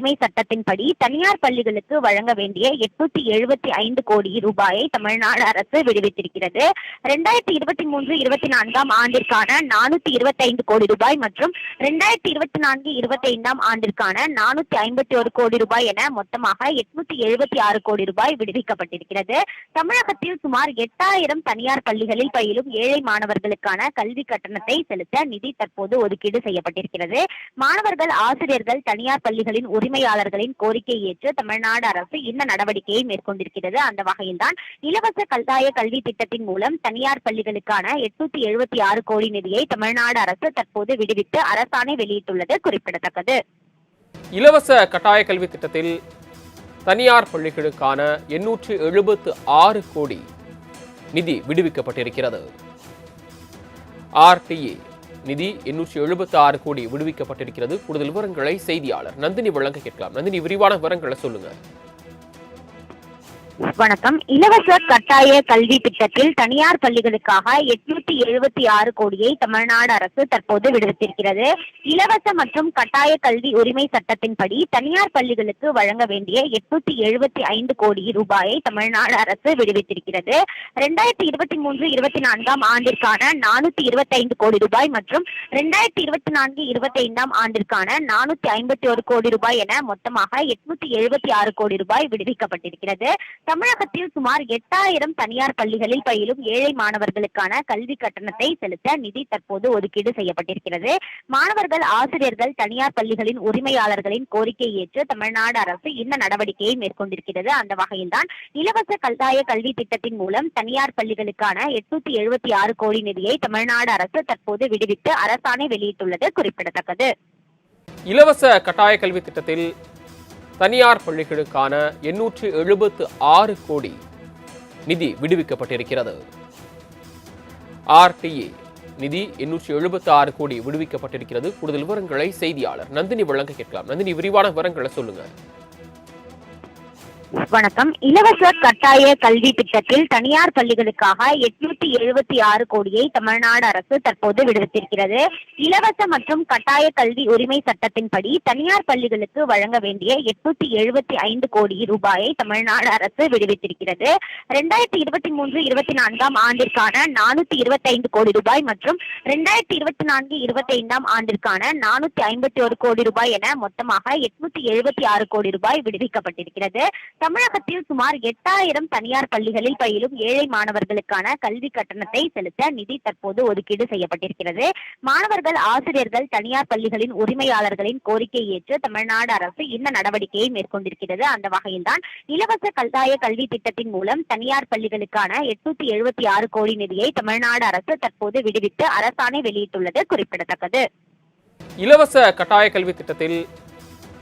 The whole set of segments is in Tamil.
உரிமை சட்டத்தின்படி தனியார் பள்ளிகளுக்கு வழங்க வேண்டிய எட்நூத்தி எழுபத்தி ஐந்து கோடி ரூபாயை தமிழ்நாடு அரசு விடுவித்திருக்கிறது. ரெண்டாயிரத்தி இருபத்தி மூன்று இருபத்தி நான்காம் ஆண்டிற்கான நானூத்தி இருபத்தி ஐந்து கோடி ரூபாய் மற்றும் ரெண்டாயிரத்தி இருபத்தி நான்கு இருபத்தி ஐந்தாம் ஆண்டிற்கான நானூத்தி ஐம்பத்தி ஒரு கோடி ரூபாய் என மொத்தமாக எட்நூத்தி எழுபத்தி ஆறு கோடி ரூபாய் விடுவிக்கப்பட்டிருக்கிறது. தமிழகத்தில் சுமார் எட்டாயிரம் தனியார் பள்ளிகளில் பயிலும் ஏழை மாணவர்களுக்கான கல்வி கட்டணத்தை செலுத்த நிதி தற்போது ஒதுக்கீடு செய்யப்பட்டிருக்கிறது. மாணவர்கள் ஆசிரியர்கள் தனியார் பள்ளிகளின் உரிமை உரிமையாளர்களின் கோரிக்கை ஏற்று தமிழ்நாடு அரசு இந்த நடவடிக்கையை மேற்கொண்டிருக்கிறது. அந்த வகையில்தான் இலவச கல்தாய கல்வி திட்டத்தின் மூலம் தனியார் பள்ளிகளுக்கான எட்நூத்தி எழுபத்தி ஆறு கோடி நிதியை தமிழ்நாடு அரசு தற்போது விடுவித்து அரசாணை வெளியிட்டுள்ளது குறிப்பிடத்தக்கது. இலவச கட்டாய கல்வி திட்டத்தில் தனியார் பள்ளிகளுக்கான எண்ணூற்று எழுபத்து ஆறு கோடி நிதி விடுவிக்கப்பட்டிருக்கிறது. ஆர்டிஏ நிதி எண்ணூற்றி எழுபத்தி ஆறு கோடி விடுவிக்கப்பட்டிருக்கிறது. கூடுதல் விவரங்களை செய்தியாளர் நந்தினி வழங்க கேட்கலாம். நந்தினி விரிவான விவரங்களை சொல்லுங்க. வணக்கம். இலவச கட்டாய கல்வி திட்டத்தில் தனியார் பள்ளிகளுக்காக எட்நூத்தி எழுபத்தி ஆறு கோடியை தமிழ்நாடு அரசு தற்போது விடுவித்திருக்கிறது. இலவச மற்றும் கட்டாய கல்வி உரிமை சட்டத்தின்படி தனியார் பள்ளிகளுக்கு வழங்க வேண்டிய எட்நூத்தி எழுபத்தி ஐந்து கோடி ரூபாயை தமிழ்நாடு அரசு விடுவித்திருக்கிறது. ரெண்டாயிரத்தி இருபத்தி மூன்று இருபத்தி நான்காம் ஆண்டிற்கான நானூத்தி இருபத்தி ஐந்து கோடி ரூபாய் மற்றும் ரெண்டாயிரத்தி இருபத்தி நான்கு இருபத்தி ஐந்தாம் ஆண்டிற்கான நானூத்தி ஐம்பத்தி ஒரு கோடி ரூபாய் என மொத்தமாக எட்நூத்தி எழுபத்தி ஆறு கோடி ரூபாய் விடுவிக்கப்பட்டிருக்கிறது. தமிழகத்தில் சுமார் எட்டாயிரம் தனியார் பள்ளிகளில் பயிலும் ஏழை மாணவர்களுக்கான கல்வி கட்டணத்தை செலுத்த நிதி தற்போது ஒதுக்கீடு செய்யப்பட்டிருக்கிறது. மாணவர்கள் ஆசிரியர்கள் தனியார் பள்ளிகளின் உரிமையாளர்களின் கோரிக்கை ஏற்று தமிழ்நாடு அரசு இந்த நடவடிக்கையை மேற்கொண்டிருக்கிறது. அந்த வகையில்தான் இலவச கல்தாய கல்வி திட்டத்தின் மூலம் தனியார் பள்ளிகளுக்கான எட்நூத்தி எழுபத்தி ஆறு கோடி நிதியை தமிழ்நாடு அரசு தற்போது விடுவித்து அரசாணை வெளியிட்டுள்ளது குறிப்பிடத்தக்கது. இலவச கட்டாய கல்வி திட்டத்தில் தனியார் பள்ளிகளுக்கான எண்ணூற்று எழுபத்து ஆறு கோடி நிதி விடுவிக்கப்பட்டிருக்கிறது. ஆர்டிஏ நிதி எண்ணூற்று எழுபத்தி ஆறு கோடி விடுவிக்கப்பட்டிருக்கிறது. கூடுதல் விவரங்களை செய்தியாளர் நந்தினி வழங்க கேட்கலாம். நந்தினி விரிவான விவரங்களை சொல்லுங்க. வணக்கம். இலவச கட்டாய கல்வி திட்டத்தில் தனியார் பள்ளிகளுக்காக எட்நூத்தி எழுபத்தி ஆறு கோடியை தமிழ்நாடு அரசு தற்போது விடுவித்திருக்கிறது. இலவச மற்றும் கட்டாய கல்வி உரிமை சட்டத்தின்படி தனியார் பள்ளிகளுக்கு வழங்க வேண்டிய எட்நூத்தி எழுபத்தி ஐந்து கோடி ரூபாயை தமிழ்நாடு அரசு விடுவித்திருக்கிறது. ரெண்டாயிரத்தி இருபத்தி மூன்று இருபத்தி நான்காம் ஆண்டிற்கான நானூத்தி இருபத்தி ஐந்து கோடி ரூபாய் மற்றும் ரெண்டாயிரத்தி இருபத்தி நான்கு இருபத்தி ஐந்தாம் ஆண்டிற்கான நானூத்தி ஐம்பத்தி ஒரு கோடி ரூபாய் என மொத்தமாக எட்நூத்தி எழுபத்தி ஆறு கோடி ரூபாய் விடுவிக்கப்பட்டிருக்கிறது. தமிழகத்தில் சுமார் எட்டாயிரம் தனியார் பள்ளிகளில் பயிலும் ஏழை மாணவர்களுக்கான கல்வி கட்டணத்தை செலுத்த நிதி தற்போது ஒதுக்கீடு செய்யப்பட்டிருக்கிறது. மாணவர்கள் ஆசிரியர்கள் தனியார் பள்ளிகளின் உரிமையாளர்களின் கோரிக்கை ஏற்று தமிழ்நாடு அரசு இந்த நடவடிக்கையை மேற்கொண்டிருக்கிறது. அந்த வகையில்தான் இலவச கல்தாய கல்வி திட்டத்தின் மூலம் தனியார் பள்ளிகளுக்கான எட்நூத்தி எழுபத்தி ஆறு கோடி நிதியை தமிழ்நாடு அரசு தற்போது விடுவித்து அரசாணை வெளியிட்டுள்ளது குறிப்பிடத்தக்கது. இலவச கட்டாய கல்வி திட்டத்தில்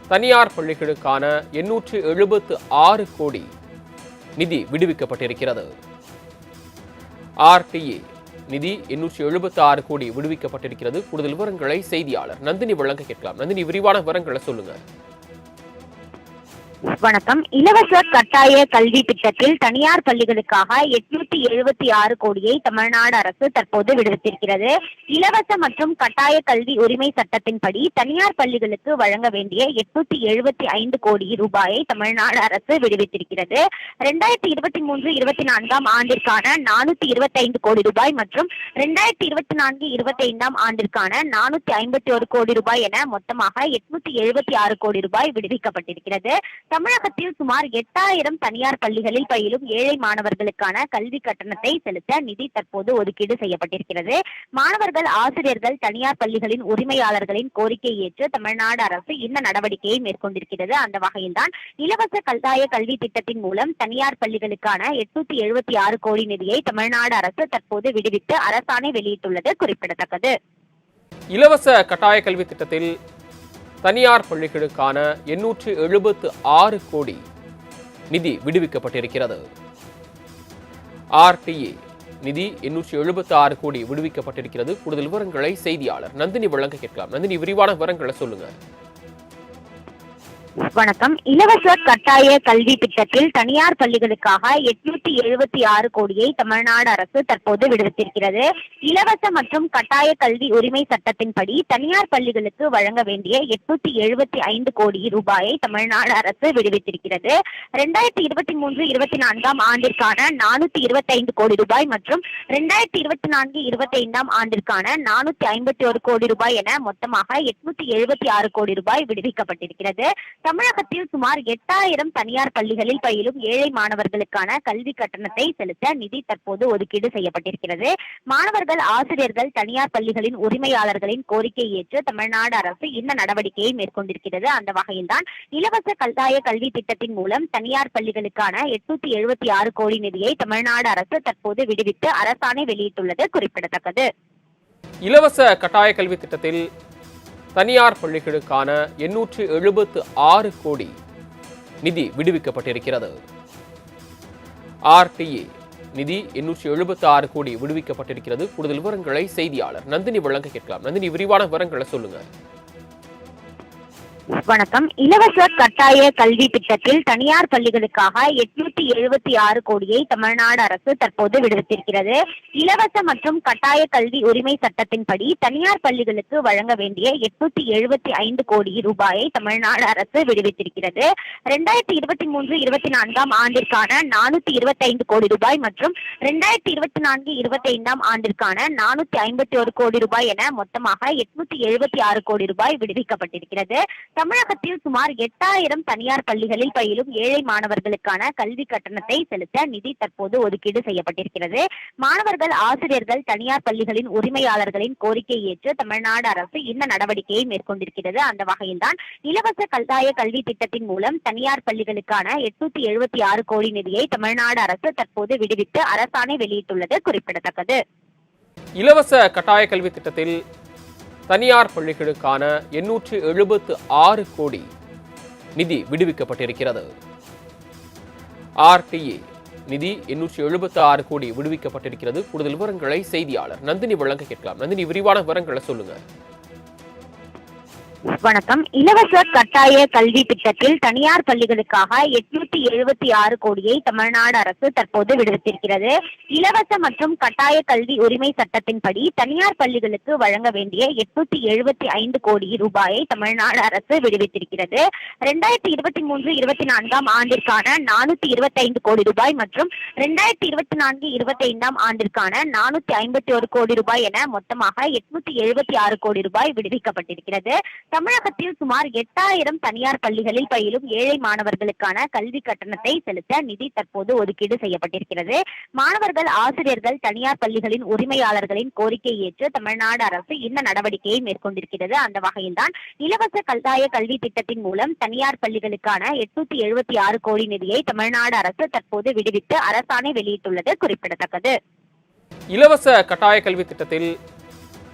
தனியார் பள்ளிகளுக்கான எண்ணூற்று எழுபத்து ஆறு கோடி நிதி விடுவிக்கப்பட்டிருக்கிறது. ஆர்டிஏ நிதி எண்ணூற்று எழுபத்தி ஆறு கோடி விடுவிக்கப்பட்டிருக்கிறது. கூடுதல் விவரங்களை செய்தியாளர் நந்தினி வழங்க கேட்கலாம். நந்தினி விரிவான விவரங்களை சொல்லுங்க. வணக்கம். இலவச கட்டாய கல்வி திட்டத்தில் தனியார் பள்ளிகளுக்காக எட்நூத்தி எழுபத்தி ஆறு கோடியை தமிழ்நாடு அரசு தற்போது விடுவித்திருக்கிறது. இலவச மற்றும் கட்டாய கல்வி உரிமை சட்டத்தின்படி தனியார் பள்ளிகளுக்கு வழங்க வேண்டிய எட்நூத்தி எழுபத்தி ஐந்து கோடி ரூபாயை தமிழ்நாடு அரசு விடுவித்திருக்கிறது. ரெண்டாயிரத்தி இருபத்தி மூன்று இருபத்தி நான்காம் ஆண்டிற்கான நானூத்தி இருபத்தி ஐந்து கோடி ரூபாய் மற்றும் ரெண்டாயிரத்தி இருபத்தி நான்கு இருபத்தி ஐந்தாம் ஆண்டிற்கான நானூத்தி ஐம்பத்தி ஒரு கோடி ரூபாய் என மொத்தமாக எட்நூத்தி எழுபத்தி ஆறு கோடி ரூபாய் விடுவிக்கப்பட்டிருக்கிறது. தமிழகத்தில் சுமார் எட்டாயிரம் தனியார் பள்ளிகளில் பயிலும் ஏழை மாணவர்களுக்கான கல்வி கட்டணத்தை செலுத்த நிதி தற்போது ஒதுக்கீடு செய்யப்பட்டிருக்கிறது. மாணவர்கள் ஆசிரியர்கள் தனியார் பள்ளிகளின் உரிமையாளர்களின் கோரிக்கை ஏற்று தமிழ்நாடு அரசு இந்த நடவடிக்கையை மேற்கொண்டிருக்கிறது. அந்த வகையில்தான் இலவச கல்தாய கல்வி திட்டத்தின் மூலம் தனியார் பள்ளிகளுக்கான எட்நூத்தி எழுபத்தி ஆறு கோடி நிதியை தமிழ்நாடு அரசு தற்போது விடுவித்து அரசாணை வெளியிட்டுள்ளது குறிப்பிடத்தக்கது. இலவச கட்டாய கல்வி திட்டத்தில் தனியார் பள்ளிகளுக்கான எண்ணூற்று எழுபத்து ஆறு கோடி நிதி விடுவிக்கப்பட்டிருக்கிறது. ஆர்டிஏ நிதி எண்ணூற்று எழுபத்தி ஆறு கோடி விடுவிக்கப்பட்டிருக்கிறது. கூடுதல் விவரங்களை செய்தியாளர் நந்தினி வழங்க கேட்கலாம். நந்தினி விரிவான விவரங்களை சொல்லுங்க. வணக்கம். இலவச கட்டாய கல்வி திட்டத்தில் தனியார் பள்ளிகளுக்காக எட்நூத்தி எழுபத்தி ஆறு கோடியை தமிழ்நாடு அரசு தற்போது விடுவித்திருக்கிறது. இலவச மற்றும் கட்டாய கல்வி உரிமை சட்டத்தின்படி தனியார் பள்ளிகளுக்கு வழங்க வேண்டிய எட்நூத்தி எழுபத்தி ஐந்து கோடி ரூபாயை தமிழ்நாடு அரசு விடுவித்திருக்கிறது. ரெண்டாயிரத்தி இருபத்தி மூன்று இருபத்தி நான்காம் ஆண்டிற்கான நானூத்தி இருபத்தி ஐந்து கோடி ரூபாய் மற்றும் ரெண்டாயிரத்தி இருபத்தி நான்கு இருபத்தி ஐந்தாம் ஆண்டிற்கான நானூத்தி ஐம்பத்தி ஒரு கோடி ரூபாய் என மொத்தமாக எட்நூத்தி எழுபத்தி ஆறு கோடி ரூபாய் விடுவிக்கப்பட்டிருக்கிறது. தமிழகத்தில் சுமார் எட்டாயிரம் தனியார் பள்ளிகளில் பயிலும் ஏழை மாணவர்களுக்கான கல்வி கட்டணத்தை செலுத்த நிதி தற்போது ஒதுக்கீடு செய்யப்பட்டிருக்கிறது. மாணவர்கள் ஆசிரியர்கள் தனியார் பள்ளிகளின் உரிமையாளர்களின் கோரிக்கையை ஏற்று தமிழ்நாடு அரசு இந்த நடவடிக்கையை மேற்கொண்டிருக்கிறது. அந்த வகையில்தான் இலவச கல்தாய கல்வி திட்டத்தின் மூலம் தனியார் பள்ளிகளுக்கான எட்நூத்தி எழுபத்தி ஆறு கோடி நிதியை தமிழ்நாடு அரசு தற்போது விடுவித்து அரசாணை வெளியிட்டுள்ளது குறிப்பிடத்தக்கது. இலவச கட்டாய கல்வி திட்டத்தில் தனியார் பள்ளிகளுக்கான எண்ணூற்று எழுபத்து ஆறு கோடி நிதி விடுவிக்கப்பட்டிருக்கிறது. ஆர்டிஏ நிதி எண்ணூற்றி எழுபத்தி ஆறு கோடி விடுவிக்கப்பட்டிருக்கிறது. கூடுதல் விவரங்களை செய்தியாளர் நந்தினி வழங்க கேட்கலாம். நந்தினி விரிவான விவரங்களை சொல்லுங்க. வணக்கம். இலவச கட்டாய கல்வி திட்டத்தில் தனியார் பள்ளிகளுக்காக எட்நூத்தி எழுபத்தி ஆறு கோடியை தமிழ்நாடு அரசு தற்போது விடுவித்திருக்கிறது. இலவச மற்றும் கட்டாய கல்வி உரிமை சட்டத்தின்படி தனியார் பள்ளிகளுக்கு வழங்க வேண்டிய எட்நூத்தி எழுபத்தி ஐந்து கோடி ரூபாயை தமிழ்நாடு அரசு விடுவித்திருக்கிறது. ரெண்டாயிரத்தி இருபத்தி மூன்று இருபத்தி நான்காம் ஆண்டிற்கான நானூத்தி இருபத்தி ஐந்து கோடி ரூபாய் மற்றும் ரெண்டாயிரத்தி இருபத்தி நான்கு இருபத்தி ஐந்தாம் ஆண்டிற்கான நானூத்தி ஐம்பத்தி ஒரு கோடி ரூபாய் என மொத்தமாக எட்நூத்தி எழுபத்தி ஆறு கோடி ரூபாய் விடுவிக்கப்பட்டிருக்கிறது. தமிழகத்தில் சுமார் எட்டாயிரம் தனியார் பள்ளிகளில் பயிலும் ஏழை மாணவர்களுக்கான கல்வி கட்டணத்தை செலுத்த நிதி தற்போது ஒதுக்கீடு செய்யப்பட்டிருக்கிறது. மாணவர்கள் ஆசிரியர்கள் தனியார் பள்ளிகளின் உரிமையாளர்களின் கோரிக்கையை ஏற்று தமிழ்நாடு அரசு இந்த நடவடிக்கையை மேற்கொண்டிருக்கிறது. அந்த வகையில்தான் இலவச கல்தாய கல்வி திட்டத்தின் மூலம் தனியார் பள்ளிகளுக்கான எட்நூத்தி எழுபத்தி ஆறு கோடி நிதியை தமிழ்நாடு அரசு தற்போது விடுவித்து அரசாணை வெளியிட்டுள்ளது குறிப்பிடத்தக்கது. இலவச கட்டாய கல்வி திட்டத்தில் தனியார் பள்ளிகளுக்கான எண்ணூற்று எழுபத்து ஆறு கோடி நிதி விடுவிக்கப்பட்டிருக்கிறது. ஆர்டிஏ நிதி எண்ணூற்று எழுபத்து ஆறு கோடி விடுவிக்கப்பட்டிருக்கிறது. கூடுதல் விவரங்களை செய்தியாளர் நந்தினி வழங்க கேட்கலாம். நந்தினி விரிவான விவரங்களை சொல்லுங்க. வணக்கம். இலவச கட்டாய கல்வி திட்டத்தில் தனியார் பள்ளிகளுக்காக எட்நூத்தி எழுபத்தி ஆறு கோடியை தமிழ்நாடு அரசு தற்போது விடுவித்திருக்கிறது. இலவச மற்றும் கட்டாய கல்வி உரிமை சட்டத்தின்படி தனியார் பள்ளிகளுக்கு வழங்க வேண்டிய எட்நூத்தி எழுபத்தி ஐந்து கோடி ரூபாயை தமிழ்நாடு அரசு விடுவித்திருக்கிறது. ரெண்டாயிரத்தி இருபத்தி மூன்று இருபத்தி நான்காம் ஆண்டிற்கான நானூத்தி இருபத்தி ஐந்து கோடி ரூபாய் மற்றும் ரெண்டாயிரத்தி இருபத்தி நான்கு இருபத்தி ஐந்தாம் ஆண்டிற்கான நானூத்தி ஐம்பத்தி ஒரு கோடி ரூபாய் என மொத்தமாக எட்நூத்தி எழுபத்தி ஆறு கோடி ரூபாய் விடுவிக்கப்பட்டிருக்கிறது. தமிழகத்தில் சுமார் எட்டாயிரம் தனியார் பள்ளிகளில் பயிலும் ஏழை மாணவர்களுக்கான கல்வி கட்டணத்தை செலுத்த நிதி தற்போது ஒதுக்கீடு செய்யப்பட்டிருக்கிறது. மாணவர்கள் ஆசிரியர்கள் தனியார் பள்ளிகளின் உரிமையாளர்களின் கோரிக்கை ஏற்று தமிழ்நாடு அரசு இந்த நடவடிக்கையை மேற்கொண்டிருக்கிறது. அந்த வகையில்தான் இலவச கல்தாய கல்வி திட்டத்தின் மூலம் தனியார் பள்ளிகளுக்கான எட்நூத்தி எழுபத்தி ஆறு கோடி நிதியை தமிழ்நாடு அரசு தற்போது விடுவித்து அரசாணை வெளியிட்டுள்ளது குறிப்பிடத்தக்கது. இலவச கட்டாய கல்வி திட்டத்தில்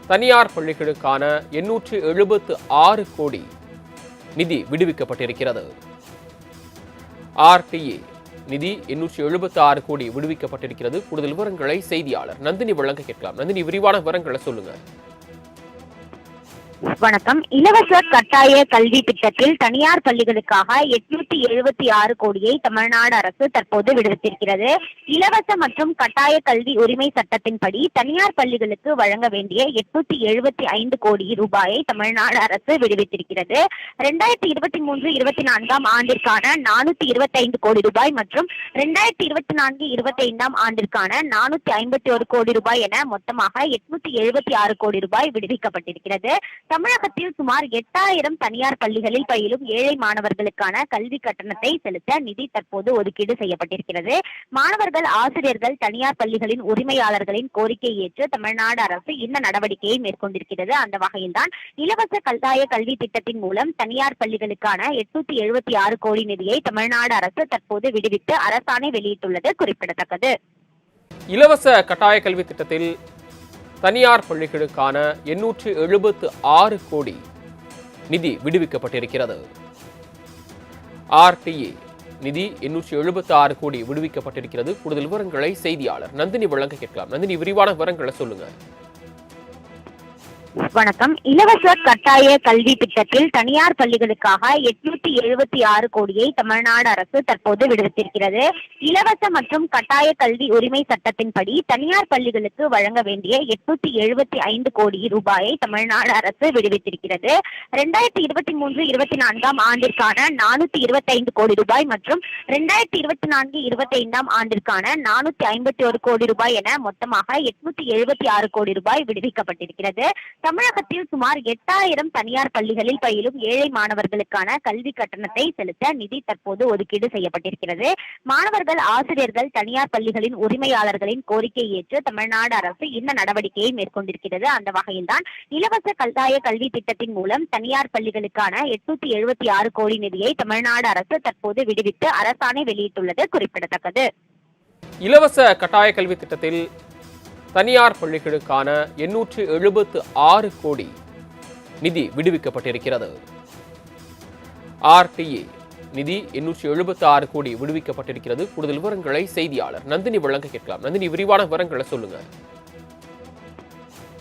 தனியார் பள்ளிகளுக்கான எண்ணூற்று எழுபத்து ஆறு கோடி நிதி விடுவிக்கப்பட்டிருக்கிறது. ஆர்டிஏ நிதி எண்ணூற்று எழுபத்து ஆறு கோடி விடுவிக்கப்பட்டிருக்கிறது. கூடுதல் விவரங்களை செய்தியாளர் நந்தினி வழங்க கேட்கலாம். நந்தினி விரிவான விவரங்களை சொல்லுங்க. வணக்கம். இலவச கட்டாய கல்வி திட்டத்தில் தனியார் பள்ளிகளுக்காக எட்நூத்தி எழுபத்தி ஆறு கோடியை தமிழ்நாடு அரசு தற்போது விடுவித்திருக்கிறது. இலவச மற்றும் கட்டாய கல்வி உரிமை சட்டத்தின்படி தனியார் பள்ளிகளுக்கு வழங்க வேண்டிய எட்நூத்தி எழுபத்தி ஐந்து கோடி ரூபாயை தமிழ்நாடு அரசு விடுவித்திருக்கிறது. ரெண்டாயிரத்தி இருபத்தி மூன்று இருபத்தி நான்காம் ஆண்டிற்கான நானூத்தி இருபத்தி ஐந்து கோடி ரூபாய் மற்றும் ரெண்டாயிரத்தி இருபத்தி நான்கு இருபத்தி ஐந்தாம் ஆண்டிற்கான நானூத்தி ஐம்பத்தி ஒரு கோடி ரூபாய் என மொத்தமாக எட்நூத்தி எழுபத்தி ஆறு கோடி ரூபாய் விடுவிக்கப்பட்டிருக்கிறது. தமிழகத்தில் சுமார் எட்டாயிரம் தனியார் பள்ளிகளில் பயிலும் ஏழை மாணவர்களுக்கான கல்வி கட்டணத்தை செலுத்த நிதி தற்போது ஒதுக்கீடு செய்யப்பட்டிருக்கிறது. மாணவர்கள் ஆசிரியர்கள் தனியார் பள்ளிகளின் உரிமையாளர்களின் கோரிக்கையை ஏற்று தமிழ்நாடு அரசு இந்த நடவடிக்கையை மேற்கொண்டிருக்கிறது. அந்த வகையில்தான் இலவச கல்தாய கல்வி திட்டத்தின் மூலம் தனியார் பள்ளிகளுக்கான எட்நூத்தி எழுபத்தி ஆறு கோடி நிதியை தமிழ்நாடு அரசு தற்போது விடுவித்து அரசாணை வெளியிட்டுள்ளது குறிப்பிடத்தக்கது. இலவச கட்டாய கல்வி திட்டத்தில் தனியார் பள்ளிகளுக்கான எண்ணூற்று எழுபத்து ஆறு கோடி நிதி விடுவிக்கப்பட்டிருக்கிறது. ஆர்டிஏ நிதி எண்ணூற்று எழுபத்து ஆறு கோடி விடுவிக்கப்பட்டிருக்கிறது. கூடுதல் விவரங்களை செய்தியாளர் நந்தினி வழங்க கேட்கலாம். நந்தினி விரிவான விவரங்களை சொல்லுங்க. வணக்கம். இலவச கட்டாய கல்வி திட்டத்தில் தனியார் பள்ளிகளுக்காக எட்நூத்தி எழுபத்தி ஆறு கோடியை தமிழ்நாடு அரசு தற்போது விடுவித்திருக்கிறது. இலவச மற்றும் கட்டாய கல்வி உரிமை சட்டத்தின்படி தனியார் பள்ளிகளுக்கு வழங்க வேண்டிய எட்நூத்தி எழுபத்தி ஐந்து கோடி ரூபாயை தமிழ்நாடு அரசு விடுவித்திருக்கிறது. ரெண்டாயிரத்தி இருபத்தி மூன்று இருபத்தி நான்காம் ஆண்டிற்கான நானூத்தி இருபத்தி ஐந்து கோடி ரூபாய் மற்றும் ரெண்டாயிரத்தி இருபத்தி நான்கு இருபத்தி ஐந்தாம் ஆண்டிற்கான நானூத்தி ஐம்பத்தி ஒரு கோடி ரூபாய் என மொத்தமாக எட்நூத்தி எழுபத்தி ஆறு கோடி ரூபாய் விடுவிக்கப்பட்டிருக்கிறது. தமிழகத்தில் சுமார் எட்டாயிரம் தனியார் பள்ளிகளில் பயிலும் ஏழை மாணவர்களுக்கான கல்வி கட்டணத்தை செலுத்த நிதி தற்போது ஒதுக்கீடு செய்யப்பட்டிருக்கிறது. மாணவர்கள் ஆசிரியர்கள் தனியார் பள்ளிகளின் உரிமையாளர்களின் கோரிக்கை ஏற்று தமிழ்நாடு அரசு இந்த நடவடிக்கையை மேற்கொண்டிருக்கிறது. அந்த வகையில்தான் இலவச கல்தாய கல்வி திட்டத்தின் மூலம் தனியார் பள்ளிகளுக்கான எட்நூத்தி எழுபத்தி ஆறு கோடி நிதியை தமிழ்நாடு அரசு தற்போது விடுவித்து அரசாணை வெளியிட்டுள்ளது குறிப்பிடத்தக்கது. இலவச கட்டாய கல்வி திட்டத்தில் தனியார் பள்ளிகளுக்கான எண்ணூற்று எழுபத்து ஆறு கோடி நிதி விடுவிக்கப்பட்டிருக்கிறது. ஆர்டிஏ நிதி எண்ணூற்று எழுபத்தி ஆறு கோடி விடுவிக்கப்பட்டிருக்கிறது. கூடுதல் விவரங்களை செய்தியாளர் நந்தினி வழங்க கேட்கலாம். நந்தினி விரிவான விவரங்களை சொல்லுங்க.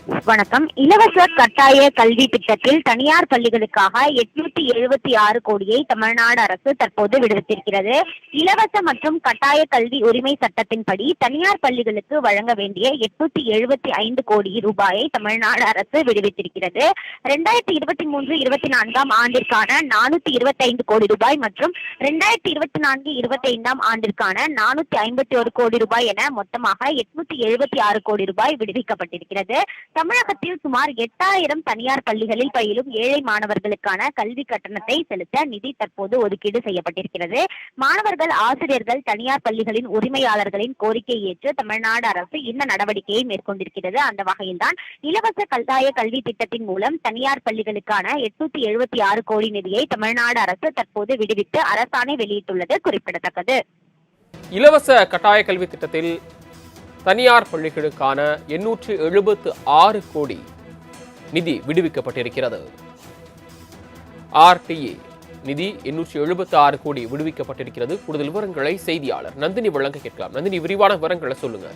வணக்கம். இலவச கட்டாய கல்வி திட்டத்தில் தனியார் பள்ளிகளுக்காக எட்நூத்தி எழுபத்தி ஆறு கோடியை தமிழ்நாடு அரசு தற்போது விடுவித்திருக்கிறது. இலவச மற்றும் கட்டாய கல்வி உரிமை சட்டத்தின்படி தனியார் பள்ளிகளுக்கு வழங்க வேண்டிய எட்நூத்தி எழுபத்தி ஐந்து கோடி ரூபாயை தமிழ்நாடு அரசு விடுவித்திருக்கிறது. ரெண்டாயிரத்தி இருபத்தி மூன்று இருபத்தி நான்காம் ஆண்டிற்கான நானூத்தி இருபத்தி ஐந்து கோடி ரூபாய் மற்றும் ரெண்டாயிரத்தி இருபத்தி நான்கு இருபத்தி ஐந்தாம் ஆண்டிற்கான நானூத்தி ஐம்பத்தி ஒரு கோடி ரூபாய் என மொத்தமாக எட்நூத்தி எழுபத்தி ஆறு கோடி ரூபாய் விடுவிக்கப்பட்டிருக்கிறது. தமிழகத்தில் சுமார் எட்டாயிரம் தனியார் பள்ளிகளில் பயிலும் ஏழை மாணவர்களுக்கான கல்வி கட்டணத்தை செலுத்த நிதி தற்போது ஒதுக்கீடு செய்யப்பட்டிருக்கிறது. மாணவர்கள் ஆசிரியர்கள் தனியார் பள்ளிகளின் உரிமையாளர்களின் கோரிக்கை ஏற்று தமிழ்நாடு அரசு இந்த நடவடிக்கையை மேற்கொண்டிருக்கிறது. அந்த வகையில்தான் இலவச கல்தாய கல்வி திட்டத்தின் மூலம் தனியார் பள்ளிகளுக்கான எட்நூத்தி எழுபத்தி ஆறு கோடி நிதியை தமிழ்நாடு அரசு தற்போது விடுவித்து அரசாணை வெளியிட்டுள்ளது குறிப்பிடத்தக்கது. இலவச கட்டாய கல்வி திட்டத்தில் தனியார் பள்ளிகளுக்கான எண்ணூற்று எழுபத்து ஆறு கோடி நிதி விடுவிக்கப்பட்டிருக்கிறது. ஆர்டிஏ நிதி எண்ணூற்று எழுபத்தி ஆறு கோடி விடுவிக்கப்பட்டிருக்கிறது. கூடுதல் விவரங்களை செய்தியாளர் நந்தினி வழங்க கேட்கலாம். நந்தினி விரிவான விவரங்களை சொல்லுங்க.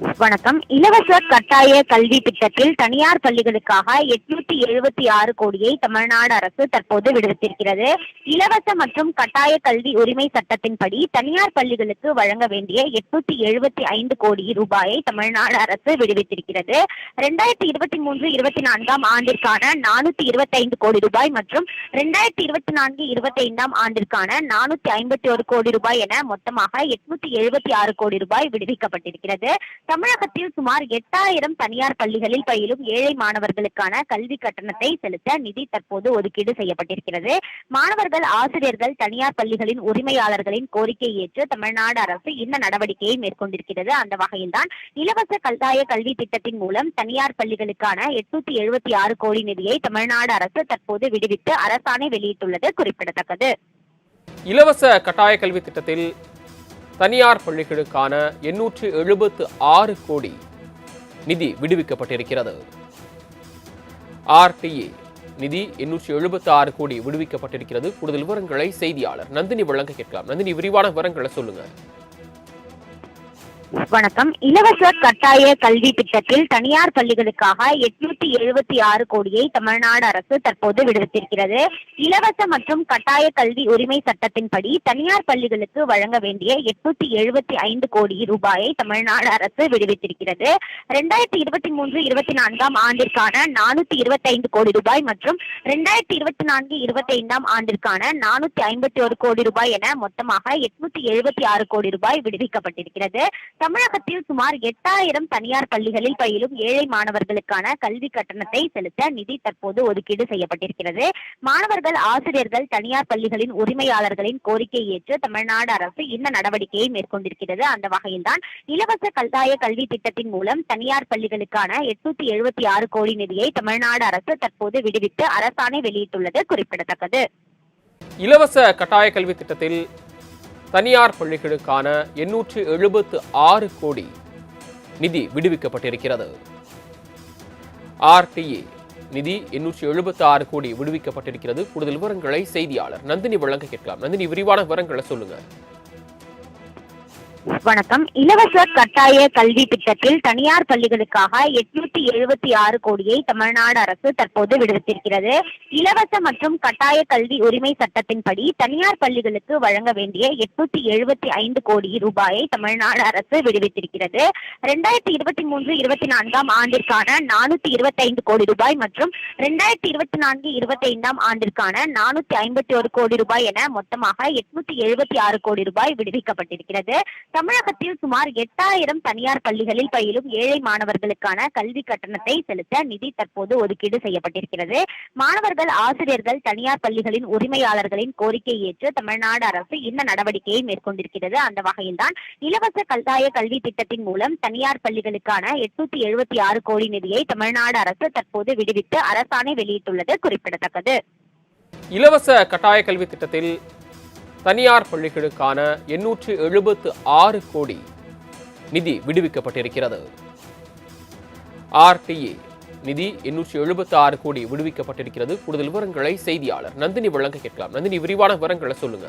வணக்கம். இலவச கட்டாய கல்வி திட்டத்தில் தனியார் பள்ளிகளுக்காக எட்நூத்தி எழுபத்தி ஆறு கோடியை தமிழ்நாடு அரசு தற்போது விடுவித்திருக்கிறது. இலவச மற்றும் கட்டாய கல்வி உரிமை சட்டத்தின்படி தனியார் பள்ளிகளுக்கு வழங்க வேண்டிய எட்நூத்தி எழுபத்தி ஐந்து கோடி ரூபாயை தமிழ்நாடு அரசு விடுவித்திருக்கிறது. ரெண்டாயிரத்தி இருபத்தி மூன்று இருபத்தி நான்காம் ஆண்டிற்கான நானூத்தி இருபத்தைந்து கோடி ரூபாய் மற்றும் ரெண்டாயிரத்தி இருபத்தி நான்கு இருபத்தி ஐந்தாம் ஆண்டிற்கான நானூத்தி ஐம்பத்தி ஒரு கோடி ரூபாய் என மொத்தமாக எட்நூத்தி எழுபத்தி ஆறு கோடி ரூபாய் விடுவிக்கப்பட்டிருக்கிறது. தமிழகத்தில் சுமார் எட்டாயிரம் தனியார் பள்ளிகளில் பயிலும் ஏழை மாணவர்களுக்கான கல்வி கட்டணத்தை செலுத்த நிதி தற்போது ஒதுக்கீடு செய்யப்பட்டிருக்கிறது. மாணவர்கள் ஆசிரியர்கள் தனியார் பள்ளிகளின் உரிமையாளர்களின் கோரிக்கை ஏற்று தமிழ்நாடு அரசு இந்த நடவடிக்கையை மேற்கொண்டிருக்கிறது. அந்த வகையில்தான் இலவச கல்தாய கல்வி திட்டத்தின் மூலம் தனியார் பள்ளிகளுக்கான எட்நூத்தி எழுபத்தி ஆறு கோடி நிதியை தமிழ்நாடு அரசு தற்போது விடுவித்து அரசாணை வெளியிட்டுள்ளது குறிப்பிடத்தக்கது. இலவச கட்டாய கல்வி திட்டத்தில் தனியார் பள்ளிகளுக்கான எண்ணூற்று எழுபத்து ஆறு கோடி நிதி விடுவிக்கப்பட்டிருக்கிறது. ஆர்டிஏ நிதி எண்ணூற்று எழுபத்தி ஆறு கோடி விடுவிக்கப்பட்டிருக்கிறது. கூடுதல் விவரங்களை செய்தியாளர் நந்தினி வழங்க கேட்கலாம். நந்தினி விரிவான விவரங்களை சொல்லுங்க. வணக்கம். இலவச கட்டாய கல்வி திட்டத்தில் தனியார் பள்ளிகளுக்காக எட்நூத்தி எழுபத்தி ஆறு கோடியை தமிழ்நாடு அரசு தற்போது விடுவித்திருக்கிறது. இலவச மற்றும் கட்டாய கல்வி உரிமை சட்டத்தின்படி தனியார் பள்ளிகளுக்கு வழங்க வேண்டிய எட்நூத்தி எழுபத்தி ஐந்து கோடி ரூபாயை தமிழ்நாடு அரசு விடுவித்திருக்கிறது. ரெண்டாயிரத்தி இருபத்தி மூன்று இருபத்தி நான்காம் ஆண்டிற்கான நானூத்தி இருபத்தி ஐந்து கோடி ரூபாய் மற்றும் ரெண்டாயிரத்தி இருபத்தி நான்கு இருபத்தி ஐந்தாம் ஆண்டிற்கான நானூத்தி ஐம்பத்தி ஒரு கோடி ரூபாய் என மொத்தமாக எட்நூத்தி எழுபத்தி ஆறு கோடி ரூபாய் விடுவிக்கப்பட்டிருக்கிறது. தமிழகத்தில் சுமார் எட்டாயிரம் தனியார் பள்ளிகளில் பயிலும் ஏழை மாணவர்களுக்கான கல்வி கட்டணத்தை செலுத்த நிதி தற்போது ஒதுக்கீடு செய்யப்பட்டிருக்கிறது. மாணவர்கள் ஆசிரியர்கள் தனியார் பள்ளிகளின் உரிமையாளர்களின் கோரிக்கை ஏற்று தமிழ்நாடு அரசு இந்த நடவடிக்கையை மேற்கொண்டிருக்கிறது. அந்த வகையில்தான் இலவச கல்தாய கல்வி திட்டத்தின் மூலம் தனியார் பள்ளிகளுக்கான எட்நூத்தி எழுபத்தி ஆறு கோடி நிதியை தமிழ்நாடு அரசு தற்போது விடுவித்து அரசாணை வெளியிட்டுள்ளது குறிப்பிடத்தக்கது. இலவச கட்டாய கல்வி திட்டத்தில் தனியார் பள்ளிகளுக்கான எண்ணூற்று எழுபத்து ஆறு கோடி நிதி விடுவிக்கப்பட்டிருக்கிறது. ஆர்டிஏ நிதி எண்ணூற்று எழுபத்தி ஆறு கோடி விடுவிக்கப்பட்டிருக்கிறது. கூடுதல் விவரங்களை செய்தியாளர் நந்தினி வழங்க கேட்கலாம். நந்தினி விரிவான விவரங்களை சொல்லுங்க. வணக்கம். இலவச கட்டாய கல்வி திட்டத்தில் தனியார் பள்ளிகளுக்காக எட்நூத்தி எழுபத்தி ஆறு கோடியை தமிழ்நாடு அரசு தற்போது விடுவித்திருக்கிறது. இலவச மற்றும் கட்டாய கல்வி உரிமை சட்டத்தின்படி தனியார் பள்ளிகளுக்கு வழங்க வேண்டிய எட்நூத்தி எழுபத்தி ஐந்து கோடி ரூபாயை தமிழ்நாடு அரசு விடுவித்திருக்கிறது. ரெண்டாயிரத்தி இருபத்தி மூன்று இருபத்தி நான்காம் ஆண்டிற்கான நானூத்தி இருபத்தி ஐந்து கோடி ரூபாய் மற்றும் ரெண்டாயிரத்தி இருபத்தி நான்கு இருபத்தி ஐந்தாம் ஆண்டிற்கான நானூத்தி ஐம்பத்தி ஒரு கோடி ரூபாய் என மொத்தமாக எட்நூத்தி எழுபத்தி ஆறு கோடி ரூபாய் விடுவிக்கப்பட்டிருக்கிறது. தமிழகத்தில் சுமார் எட்டாயிரம் தனியார் பள்ளிகளில் பயிலும் ஏழை மாணவர்களுக்கான கல்வி கட்டணத்தை செலுத்த நிதி தற்போது ஒதுக்கீடு செய்யப்பட்டிருக்கிறது. மாணவர்கள் ஆசிரியர்கள் தனியார் பள்ளிகளின் உரிமையாளர்களின் கோரிக்கையை ஏற்று தமிழ்நாடு அரசு இந்த நடவடிக்கையை மேற்கொண்டிருக்கிறது. அந்த வகையில்தான் இலவச கல்தாய கல்வி திட்டத்தின் மூலம் தனியார் பள்ளிகளுக்கான எட்நூத்தி எழுபத்தி ஆறு கோடி நிதியை தமிழ்நாடு அரசு தற்போது விடுவித்து அரசாணை வெளியிட்டுள்ளது குறிப்பிடத்தக்கது. இலவச கட்டாய கல்வி திட்டத்தில் தனியார் பள்ளிகளுக்கான எண்ணூற்று எழுபத்து ஆறு கோடி நிதி விடுவிக்கப்பட்டிருக்கிறது. ஆர்டிஏ நிதி எண்ணூற்று எழுபத்தி ஆறு கோடி விடுவிக்கப்பட்டிருக்கிறது. கூடுதல் விவரங்களை செய்தியாளர் நந்தினி வழங்க கேட்கலாம். நந்தினி விரிவான விவரங்களை சொல்லுங்க.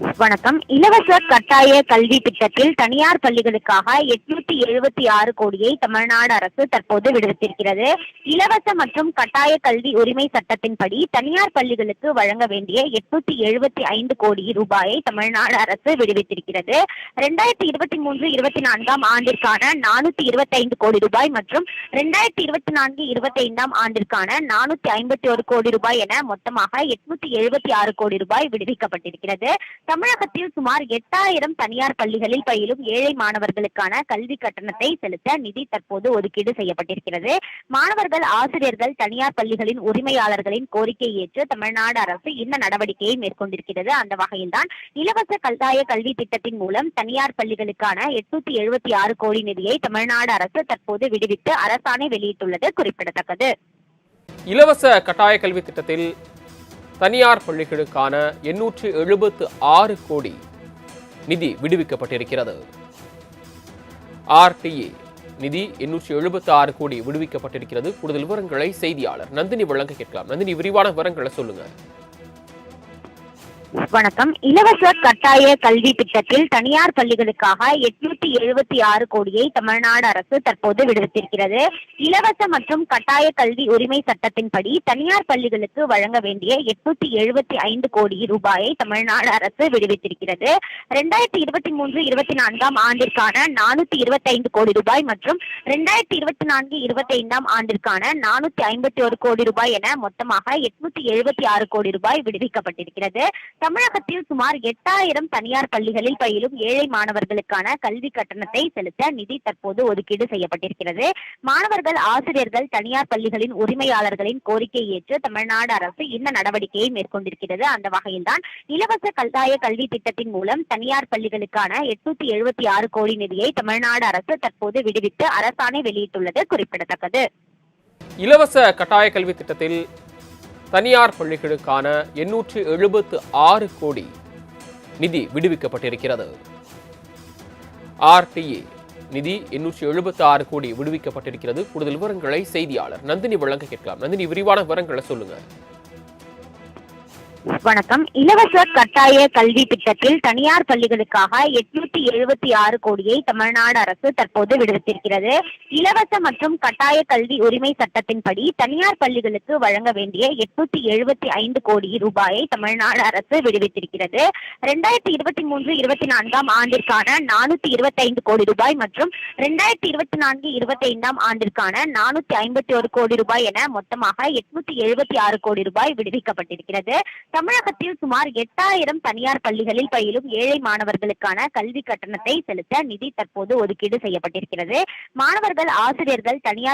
வணக்கம். இலவச கட்டாய கல்வி திட்டத்தில் தனியார் பள்ளிகளுக்காக எட்நூத்தி எழுபத்தி ஆறு கோடியை தமிழ்நாடு அரசு தற்போது விடுவித்திருக்கிறது. இலவச மற்றும் கட்டாய கல்வி உரிமை சட்டத்தின்படி தனியார் பள்ளிகளுக்கு வழங்க வேண்டிய எட்நூத்தி எழுபத்தி ஐந்து கோடி ரூபாயை தமிழ்நாடு அரசு விடுவித்திருக்கிறது. ரெண்டாயிரத்தி இருபத்தி மூன்று இருபத்தி நான்காம் ஆண்டிற்கான நானூத்தி இருபத்தி ஐந்து கோடி ரூபாய் மற்றும் ரெண்டாயிரத்தி இருபத்தி நான்கு இருபத்தி ஐந்தாம் ஆண்டிற்கான நானூத்தி ஐம்பத்தி ஒரு கோடி ரூபாய் என மொத்தமாக எட்நூத்தி எழுபத்தி ஆறு கோடி ரூபாய் விடுவிக்கப்பட்டிருக்கிறது. தமிழகத்தில் சுமார் எட்டாயிரம் தனியார் பள்ளிகளில் பயிலும் ஏழை மாணவர்களுக்கான கல்வி கட்டணத்தை செலுத்த நிதி தற்போது ஒதுக்கீடு செய்யப்பட்டிருக்கிறது. மாணவர்கள் ஆசிரியர்கள் தனியார் பள்ளிகளின் உரிமையாளர்களின் கோரிக்கையை ஏற்று தமிழ்நாடு அரசு இந்த நடவடிக்கையை மேற்கொண்டிருக்கிறது. அந்த வகையில்தான் இலவச கல்தாய கல்வி திட்டத்தின் மூலம் தனியார் பள்ளிகளுக்கான எட்நூத்தி எழுபத்தி ஆறு கோடி நிதியை தமிழ்நாடு அரசு தற்போது விடுவித்து அரசாணை வெளியிட்டுள்ளது குறிப்பிடத்தக்கது. இலவச கட்டாய கல்வி திட்டத்தில் தனியார் பள்ளிகளுக்கான எண்ணூற்று எழுபத்து ஆறு கோடி நிதி விடுவிக்கப்பட்டிருக்கிறது. ஆர்டிஏ நிதி எண்ணூற்று எழுபத்தி ஆறு கோடி விடுவிக்கப்பட்டிருக்கிறது. கூடுதல் விவரங்களை செய்தியாளர் நந்தினி வழங்க கேட்கலாம். நந்தினி விரிவான விவரங்களை சொல்லுங்க. வணக்கம். இலவச கட்டாய கல்வி திட்டத்தில் தனியார் பள்ளிகளுக்காக எட்நூத்தி எழுபத்தி ஆறு கோடியை தமிழ்நாடு அரசு தற்போது விடுவித்திருக்கிறது. இலவச மற்றும் கட்டாய கல்வி உரிமை சட்டத்தின்படி தனியார் பள்ளிகளுக்கு வழங்க வேண்டிய எட்நூத்தி எழுபத்தி ஐந்து கோடி ரூபாயை தமிழ்நாடு அரசு விடுவித்திருக்கிறது. ரெண்டாயிரத்தி இருபத்தி மூன்று இருபத்தி நான்காம் ஆண்டிற்கான நானூத்தி இருபத்தி ஐந்து கோடி ரூபாய் மற்றும் ரெண்டாயிரத்தி இருபத்தி நான்கு இருபத்தி ஐந்தாம் ஆண்டிற்கான நானூத்தி ஐம்பத்தி ஒரு கோடி ரூபாய் என மொத்தமாக எட்நூத்தி எழுபத்தி ஆறு கோடி ரூபாய் விடுவிக்கப்பட்டிருக்கிறது. தமிழகத்தில் சுமார் எட்டாயிரம் தனியார் பள்ளிகளில் பயிலும் ஏழை மாணவர்களுக்கான கல்வி கட்டணத்தை செலுத்த நிதி தற்போது ஒதுக்கீடு செய்யப்பட்டிருக்கிறது. மாணவர்கள் ஆசிரியர்கள் தனியார் பள்ளிகளின் உரிமையாளர்களின் கோரிக்கை ஏற்று தமிழ்நாடு அரசு இந்த நடவடிக்கையை மேற்கொண்டிருக்கிறது. அந்த வகையில்தான் இலவச கல்தாய கல்வி திட்டத்தின் மூலம் தனியார் பள்ளிகளுக்கான எட்நூத்தி எழுபத்தி ஆறு கோடி நிதியை தமிழ்நாடு அரசு தற்போது விடுவித்து அரசாணை வெளியிட்டுள்ளது குறிப்பிடத்தக்கது. இலவச கட்டாய கல்வி திட்டத்தில் தனியார் பள்ளிகளுக்கான எண்ணூற்று எழுபத்து ஆறு கோடி நிதி விடுவிக்கப்பட்டிருக்கிறது. ஆர்டிஏ நிதி எண்ணூற்று எழுபத்தி ஆறு கோடி விடுவிக்கப்பட்டிருக்கிறது. கூடுதல் விவரங்களை செய்தியாளர் நந்தினி வழங்க கேட்கலாம். நந்தினி விரிவான விவரங்களை சொல்லுங்க. வணக்கம். இலவச கட்டாய கல்வி திட்டத்தில் தனியார் பள்ளிகளுக்காக எட்நூத்தி எழுபத்தி ஆறு கோடியை தமிழ்நாடு அரசு தற்போது விடுவித்திருக்கிறது. இலவச மற்றும் கட்டாய கல்வி உரிமை சட்டத்தின்படி தனியார் பள்ளிகளுக்கு வழங்க வேண்டிய எட்நூத்தி எழுபத்தி ஐந்து கோடி ரூபாயை தமிழ்நாடு அரசு விடுவித்திருக்கிறது. ரெண்டாயிரத்தி இருபத்தி மூன்று இருபத்தி நான்காம் ஆண்டிற்கான நானூத்தி இருபத்தி ஐந்து கோடி ரூபாய் மற்றும் ரெண்டாயிரத்தி இருபத்தி நான்கு இருபத்தி ஐந்தாம் ஆண்டிற்கான நானூத்தி ஐம்பத்தி ஒரு கோடி ரூபாய் என மொத்தமாக எட்நூத்தி எழுபத்தி ஆறு கோடி ரூபாய் விடுவிக்கப்பட்டிருக்கிறது. தமிழகத்தில் சுமார் எட்டாயிரம் தனியார் பள்ளிகளில் பயிலும் ஏழை மாணவர்களுக்கான கல்வி கட்டணத்தை செலுத்த நிதி தற்போது ஒதுக்கீடு செய்யப்பட்டிருக்கிறது. மாணவர்கள் ஆசிரியர்கள் தனியார்